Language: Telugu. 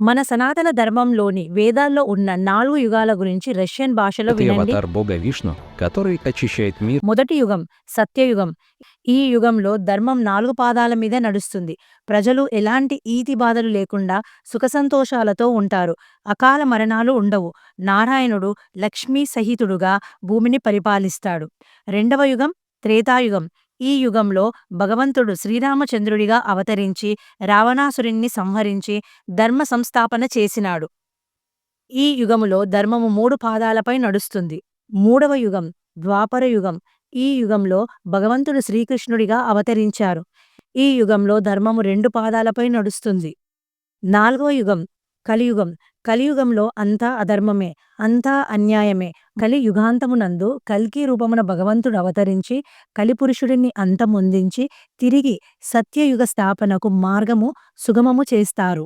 మన సనాతన ధర్మంలోని వేదాల్లో ఉన్న నాలుగు యుగాల గురించి రష్యన్ భాషలో వినండి. మొదటి యుగం సత్యయుగం. ఈ యుగంలో ధర్మం నాలుగు పాదాల మీద నడుస్తుంది. ప్రజలు ఎలాంటి ఈతి బాధలు లేకుండా సుఖసంతోషాలతో ఉంటారు. అకాల మరణాలు ఉండవు. నారాయణుడు లక్ష్మీ సహితుడుగా భూమిని పరిపాలిస్తాడు. రెండవ యుగం త్రేతాయుగం. ఈ యుగంలో భగవంతుడు శ్రీరామచంద్రుడిగా అవతరించి రావణాసురుణ్ణి సంహరించి ధర్మ సంస్థాపన చేసినాడు. ఈ యుగములో ధర్మము మూడు పాదాలపై నడుస్తుంది. మూడవ యుగం ద్వాపర యుగం. ఈ యుగంలో భగవంతుడు శ్రీకృష్ణుడిగా అవతరించారు. ఈ యుగంలో ధర్మము రెండు పాదాలపై నడుస్తుంది. నాలుగవ యుగం కలియుగం. కలియుగంలో అంతా అధర్మమే అంతా అన్యాయమే. కలి యుగాంతమునందు కల్కి రూపమున భగవంతుడు అవతరించి కలిపురుషుడిని అంతమొందించి తిరిగి సత్యయుగ స్థాపనకు మార్గము సుగమము చేస్తారు.